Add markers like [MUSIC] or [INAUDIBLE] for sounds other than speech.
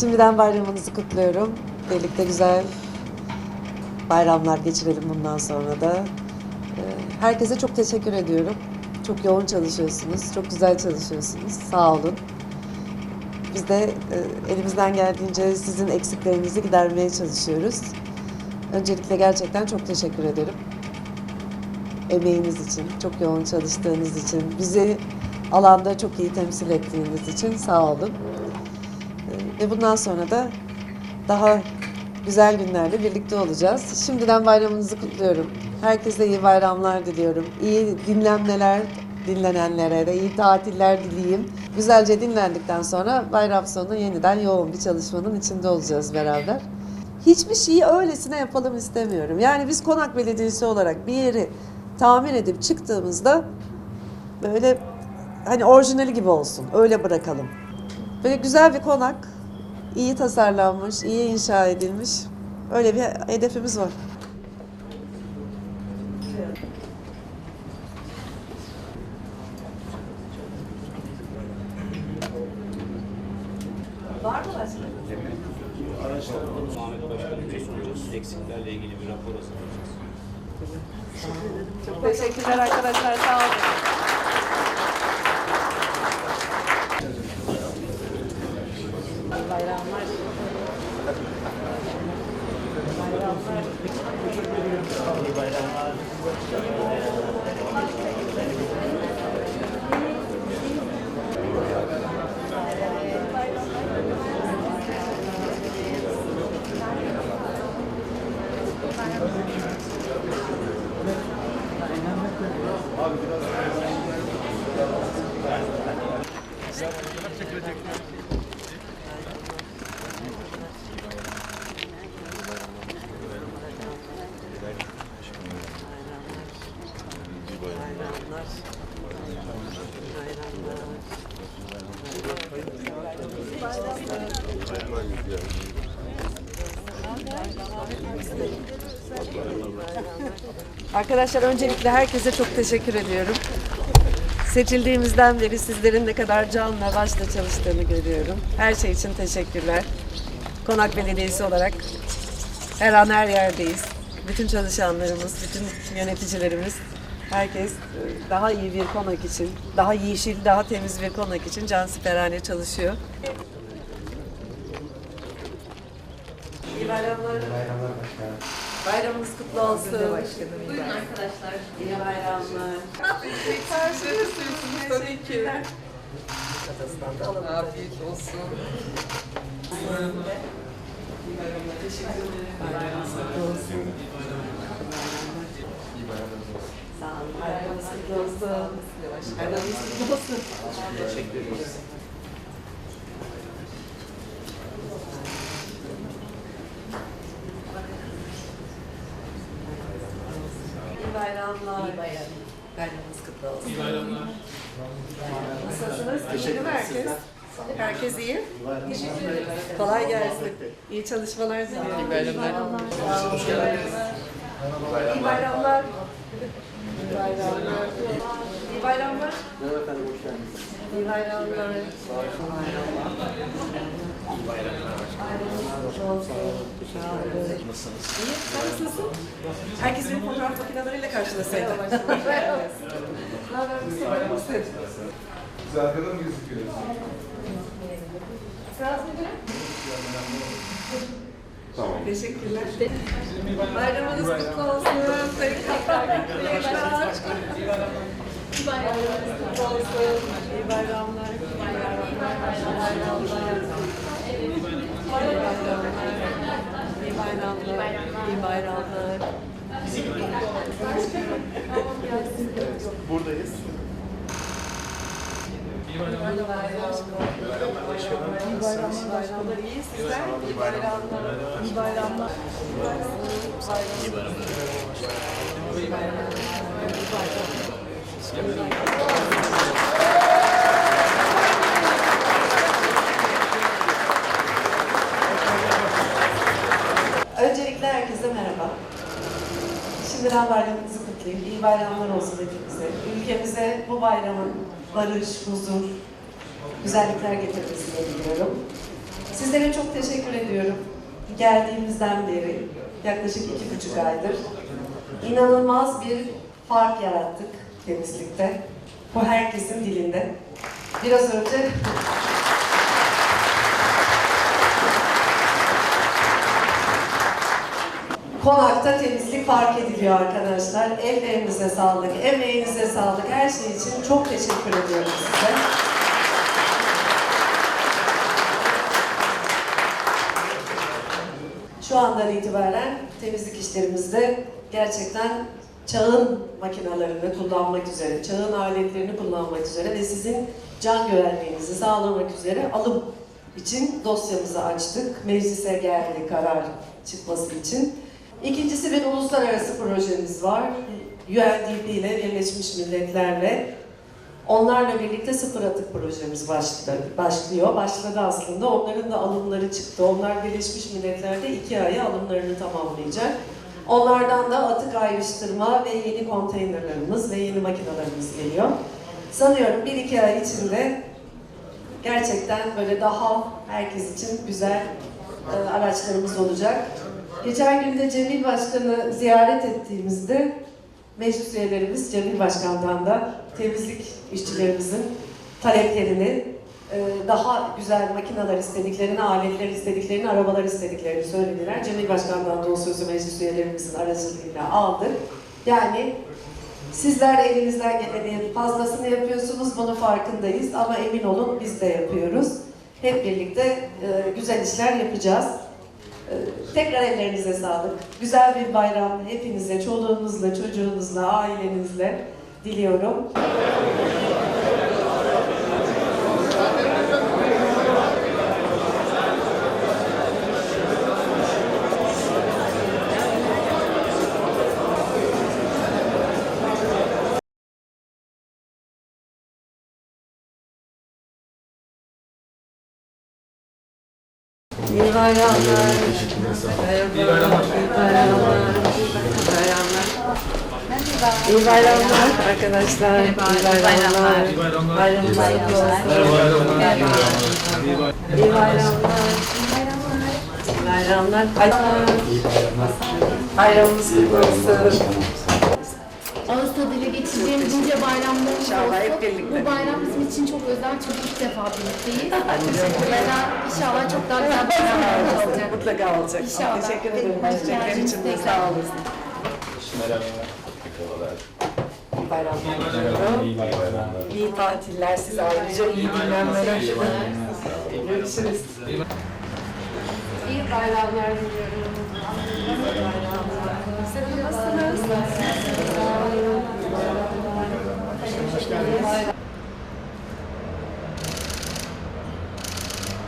Şimdiden bayramınızı kutluyorum. Birlikte güzel bayramlar geçirelim bundan sonra da. Ee, Herkese çok teşekkür ediyorum. Çok yoğun çalışıyorsunuz, çok güzel çalışıyorsunuz. Sağ olun. Biz de e, elimizden geldiğince sizin eksiklerinizi gidermeye çalışıyoruz. Öncelikle gerçekten çok teşekkür ederim. Emeğiniz için, çok yoğun çalıştığınız için, bizi alanda çok iyi temsil ettiğiniz için sağ olun. Ee, Ve bundan sonra da daha güzel günlerde birlikte olacağız. Şimdiden bayramınızı kutluyorum. Herkese iyi bayramlar diliyorum. İyi dinlenmeler dinlenenlere de iyi tatiller dileyeyim. Güzelce dinlendikten sonra bayram sonu yeniden yoğun bir çalışmanın içinde olacağız beraber. Hiçbir şeyi öylesine yapalım istemiyorum. Yani biz Konak Belediyesi olarak bir yeri tamir edip çıktığımızda böyle hani orijinali gibi olsun. Öyle bırakalım. Böyle güzel bir konak, iyi tasarlanmış, iyi inşa edilmiş. Öyle bir hedefimiz var. Var mı başka? Ahmet Başkan'ın. Eksiklerle ilgili bir rapor hazırlayacağız. Çok teşekkürler arkadaşlar. Sağ olun. Arkadaşlar öncelikle herkese çok teşekkür ediyorum. Seçildiğimizden beri sizlerin ne kadar canla başla çalıştığını görüyorum. Her şey için teşekkürler. Konak Belediyesi olarak her an her yerdeyiz. Bütün çalışanlarımız, bütün yöneticilerimiz, herkes e, daha iyi bir konak için, daha yeşil, daha temiz bir konak için cansiperane çalışıyor. İyi bayramlar. Bayramınız kutlu olsun. Buyurun arkadaşlar. İyi bayramlar. Karşılıyorsunuz tabii ki. Afiyet olsun. İyi bayramlar. Teşekkür ederim. Bayramınız kutlu olsun. Sağ olun. Bayramınız kutlu olsun. Bayramınız kutlu olsun. Teşekkür ederiz. Bayramlar. İyi bayramlar. Bayramınız kutlu olsun. İyi bayramlar. Nasılsınız? Teşekkür herkes. Herkes iyi. Teşekkür ederim. Kolay gelsin. İyi çalışmalar diliyorum. İyi bayramlar. Hoş geldiniz. İyi bayramlar. İyi bayramlar. İyi bayramlar. Merhaba efendim, hoş geldiniz. İyi bayramlar. Nasılsınız? İyi, sen nasılsın? Herkes benim fotoğraf makineleriyle karşılasaydı. Biz arkadan mı gözüküyoruz? Tamam. Teşekkürler. Bayramınız kutlu olsun. Tekrar mutluluklar. Bayramınız kutlu olsun. İyi bayramlar. İyi bayramlar. İyi bayramlar. İyi bayramlar. İyi bayramlar. Buradayız. İyi bayramlar. İyi bayramlar. İyi sizler. İyi bayramlar. İyi bayramlar. İyi bayramlar. İyi bayramlar. Öncelikle herkese merhaba. Şimdiden bayramınızı kutlayayım. İyi bayramlar olsun hepinize. Ülkemize bu bayramın barış, huzur, güzellikler getirmesini diliyorum. Sizlere çok teşekkür ediyorum. Geldiğimizden beri yaklaşık iki buçuk aydır inanılmaz bir fark yarattık temizlikte. Bu herkesin dilinde. Biraz önce Konakta temizlik fark ediliyor arkadaşlar. Ellerinize sağlık, emeğinize sağlık. Her şey için çok teşekkür ediyorum size. Şu andan itibaren temizlik işlerimizde gerçekten çağın makinalarını kullanmak üzere, çağın aletlerini kullanmak üzere ve sizin can güvenliğinizi sağlamak üzere alım için dosyamızı açtık. Meclise geldi karar çıkması için. İkincisi bir uluslararası projemiz var. UNDP ile Birleşmiş Milletler'le Onlarla birlikte sıfır atık projemiz başladı, başlıyor. Başladı aslında. Onların da alımları çıktı. Onlar Birleşmiş Milletler'de iki aya alımlarını tamamlayacak. Onlardan da atık ayrıştırma ve yeni konteynerlarımız ve yeni makinalarımız geliyor. Sanıyorum bir iki ay içinde gerçekten böyle daha herkes için güzel e, araçlarımız olacak. Geçen gün de Cemil Başkan'ı ziyaret ettiğimizde meclis üyelerimiz Cemil Başkan'dan da temizlik işçilerimizin taleplerini, e, daha güzel makineler istediklerini, aletler istediklerini, arabalar istediklerini söylediler. Cemil Başkan'dan da o sözü meclis üyelerimizin aracılığıyla aldık. Yani sizler elinizden gelenin fazlasını yapıyorsunuz, bunun farkındayız ama emin olun biz de yapıyoruz. Hep birlikte e, güzel işler yapacağız. Ee, Tekrar ellerinize sağlık. Güzel bir bayram hepinize, çoluğunuzla, çocuğunuzla, ailenizle diliyorum. İyi bayramlar. İyi bayramlar. İyi bayramlar. Bayramlar. İyi bayramlar arkadaşlar. İyi bayramlar. Kutlu olsun. İyi bayramlar. İyi bayramlar. Bayramınız kutlu olsun. Ağustos'ta dile geçireceğimiz bunca bayramlarımız İnşallah hep birlikte. Bu bayram bizim için çok özel çünkü ilk defa birlikteyiz. [LAUGHS] Teşekkürler. İnşallah çok daha güzel bayramlarımız olacak. Mutlaka olacak. İnşallah. Teşekkür ederim. Hoş Teşekkürler geldiniz için de tekrar. sağ olun. İyi bayramlar. İyi tatiller size ayrıca iyi dinlenmeler. Görüşürüz. İyi bayramlar diliyorum. İyi bayramlar. Nasılsınız? Sağ olun.